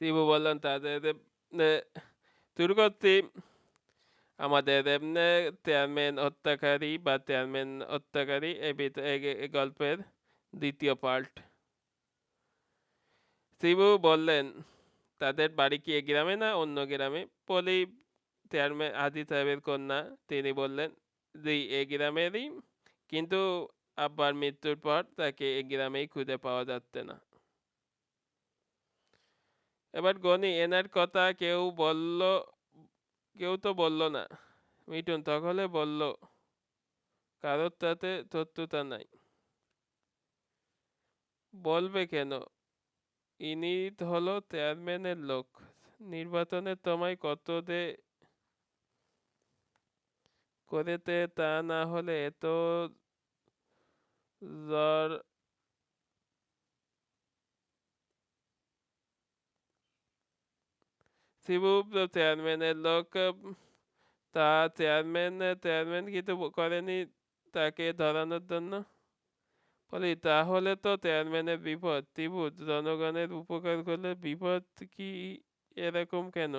তাদের দুর্গতি আমাদের চেয়ারম্যান হত্যাকারী বা চেয়ারম্যান হত্যাকারী এই গল্পের দ্বিতীয় পার্ট শিবু বললেন তাদের বাড়ি কি এ গ্রামে না অন্য গ্রামে পলি চেয়ারম্যান হাজি সাহেবের কন্যা তিনি বললেন জি এ গ্রামেরই কিন্তু আব্বার মৃত্যুর পর তাকে এ গ্রামেই খুঁজে পাওয়া যাচ্ছে না এবার গনি, এনার কথা কেউ বলল, কেউ তো বলল না। মিঠুন তখলে বলল, কারোর তাতে তথ্যতা নাই। বলবে কেন? ইনি হলো চেয়ারম্যানের লোক। নির্বাচনে তোমায় কত দে করেতে তা না হলে এত জ্বর শিবু চেয়ারম্যানের লোক তা চেয়ারম্যান চেয়ারম্যান কিছু করেনি তাকে ধরানোর জন্য বলি তাহলে তো চেয়ারম্যানের বিপদ ত্রিভুজ জনগণের উপকার করলে বিপদ কি এরকম কেন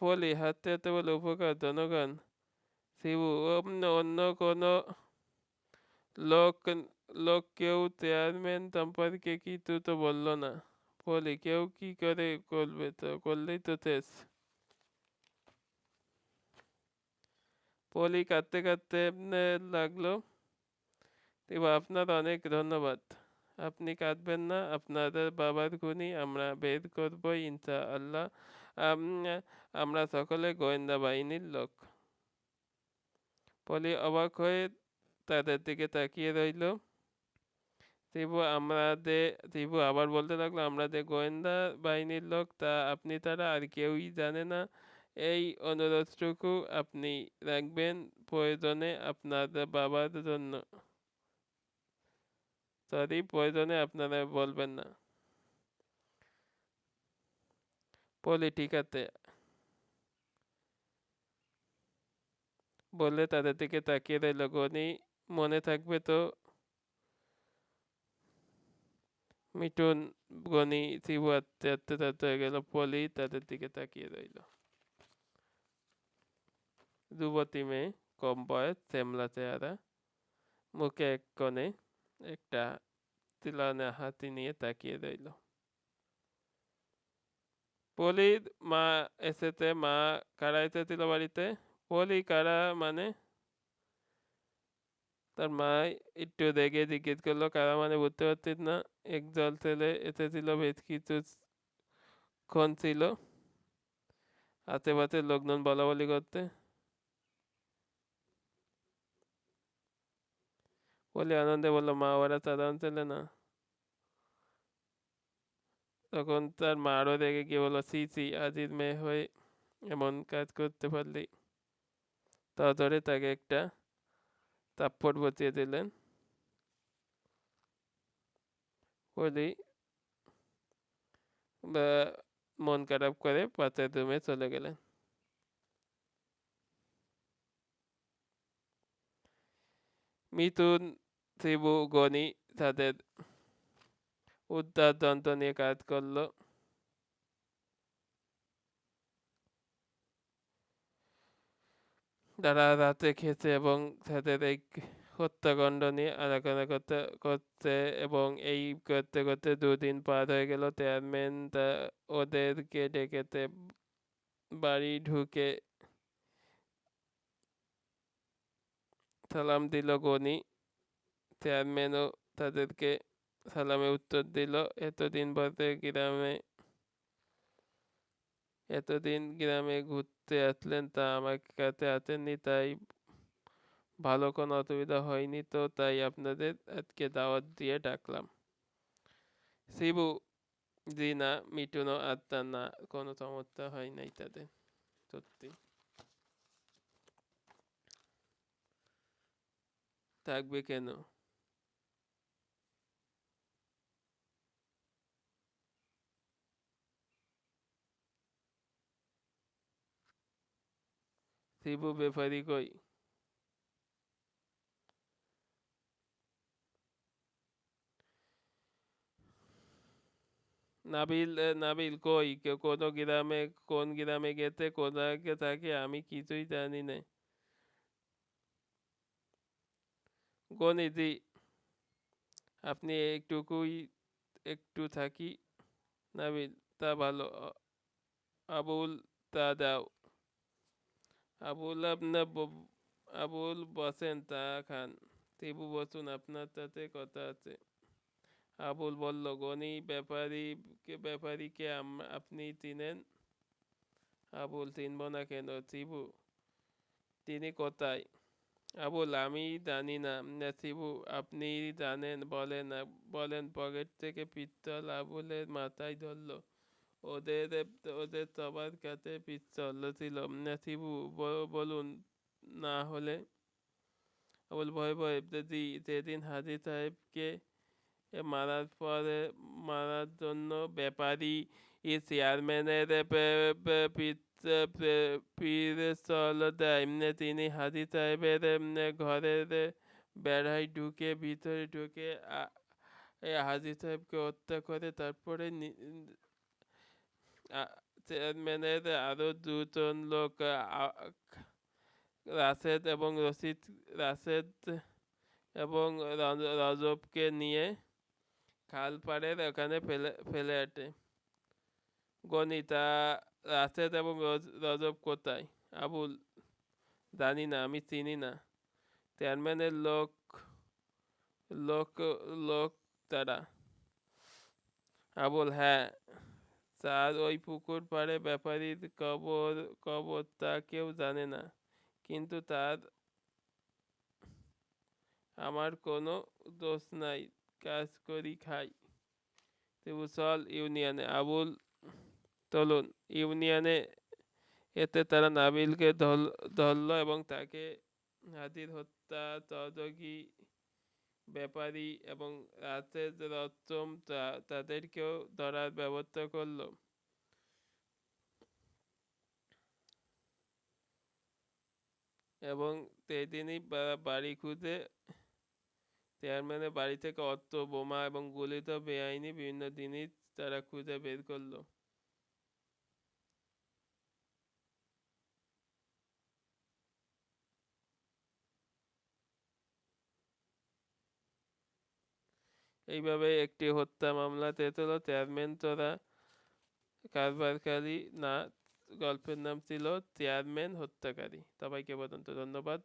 বলি হাতে হাতে বলে উপকার জনগণ শিবু অন্য কোনো লোক লোক কেউ চেয়ারম্যান সম্পর্কে কিছু তো বলল না বলি, কেউ কি করে করবে তো? করলেই তো শেষ। পলি কাঁদতে কাঁদতে লাগল। এবার আপনার অনেক ধন্যবাদ। আপনি কাঁদবেন না, আপনাদের বাবার গুণই আমরা বের করব ইনশা আল্লাহ আমরা সকলে গোয়েন্দা বাহিনীর লোক। পলি অবাক হয়ে তাদের দিকে তাকিয়ে রইল। শিবু আমাদের শিবু আবার বলতে লাগল আমাদের গোয়েন্দা বাহিনীর লোক, তা আপনি তারা আর কেউই জানে না। এই অনুরোধটুকু আপনি রাখবেন প্রয়োজনে আপনার বাবার জন্য। সরি, প্রয়োজনে আপনারা বলবেন না। বলি আছে বললে তাদের দিকে তাকিয়ে রইল। গনি, মনে থাকবে তো মিটুন গনি শিবু আত্মে আত্মে তাতে গেল পলি, তাদের দিকে তাকিয়ে রইল। যুবতী মেয়ে, কম বয়স, শ্যামলা চেহারা। মুখে এক কোণে একটা তিলানে হাতি নিয়ে তাকিয়ে রইল। পলির মা এসেছে, মা কারা এসেছিল বাড়িতে? পলি কারা মানে? তার মা একটু দেখে জিজ্ঞেস করল, কারা মানে বুঝতে পারছিস না? এক জল ছেলে এসেছিল, বেশ কিছু ক্ষণ ছিল। আশেপাশে লোকজন বলা বলি করতে। বলে আনন্দে বলল, মা, ওরা সাধারণ ছেলে না। তখন তার মা আরও রেগে গিয়ে বলল, সি সি আজির মেয়ে হয়ে এমন কাজ করতে পারলি। তা ধরে তাকে একটা তাপ্পড় বসিয়ে দিলেন। বলি মন খারাপ করে পাশের রুমে চলে গেলেন। মিথুন শিবু গনি তাদের উদ্ধার যন্ত্র নিয়ে কাজ করল। তারা রাতে খেতে এবং তাদের এই হত্যাকাণ্ড নিয়ে আলোচনা করতে করতে এবং এই করতে করতে দুদিন পার হয়ে গেল। চেয়ারম্যান তা ওদেরকে ডেকেতে বাড়ি ঢুকে সালাম দিল গনি। চেয়ারম্যানও তাদেরকে সালামে উত্তর দিল, এতদিন বলতে গ্রামে, এতদিন গ্রামে ঘুরতে আসলেন তা আমার কাছে আসেননি, তাই ভালো কোনো অসুবিধা হয়নি তো, তাই আপনাদের আজকে দাওয়াত দিয়ে ডাকলাম। শিবু জি না মিটুনো আত্মা না কোনো সমস্যা হয় নাই তাদের, সত্যি। থাকবে কেন? শিবু ব্যাপারী কই নাবিল এ, নাবিল কই কে- কোনো গ্রামে কোন গ্রামে গেতে কোথায় থাকে আমি কিছুই জানি না গণিতি আপনি একটুকুই একটু থাকি নাবিল তা ভালো আ- আবুল তা দাও আবুল আপনার আবুল বসেন তা খান। টিপু বসুন আপনার সাথে কথা আছে। আবুল বলল গনি ব্যাপারী ব্যাপারীকে আম- আপনি চিনেন? আবুল চিনব না কেন? শিবু তিনি কোথায়? আবুল আমি জানি না। না, শিবু আপনি জানেন? বলেন বলেন পকেট থেকে পিস্তল আবুলের মাথায় ধরলো। ওদের ওদের সবার কাছে পিস্তল ছিল। শিবু বলুন, না হলে? আবুল ভয় ভয় যদি সেদিন হাজি সাহেবকে মারার পরে, মারার জন্য ব্যাপারী চেয়ারম্যানের পিস্তল দেয়। তিনি হাজি সাহেবের ঘরের বেড়ায় ঢুকে, ভিতরে ঢুকে হাজি সাহেবকে হত্যা করে, তারপরে চেয়ারম্যানের আরও দুজন লোক আ- রাশেদ এবং রশিদ রাশেদ এবং রজ- রজবকে নিয়ে খাল পাড়ের ওখানে ফেলে ফেলে আটে গণিতা রাশেদ এবং রজ- রজব কোথায় আবুল জানি না আমি চিনি না চেয়ারম্যানের লোক লোক লোক তারা আবুল হ্যাঁ স্যার ওই পুকুর পাড়ে ব্যাপারীর কবর কবর তা কেউ জানে না। কিন্তু তার আমার কোনো দোষ নাই, কাজ করি খাই। চল ইউনিয়নে আবুল তলুন ইউনিয়নে এতে তারা নাবিলকে ধরল এবং তাকে হাতির হত্যা, তদগি ব্যাপারী এবং রাতের রতম তা- তাদেরকেও ধরার ব্যবস্থা করল। এবং বা- বাড়ি খুঁজে চেয়ারম্যানের বাড়ি থেকে অস্ত্র বোমা এবং গলিত বেআইনি বিভিন্ন জিনিস তারা খুঁজে বের করল। এইভাবে একটি হত্যা মামলা তেতল চেয়ারম্যান তোরা কারবারকারী না, গল্পের নাম ছিল চেয়ারম্যান হত্যাকারী। সবাইকে বদন্ত ধন্যবাদ।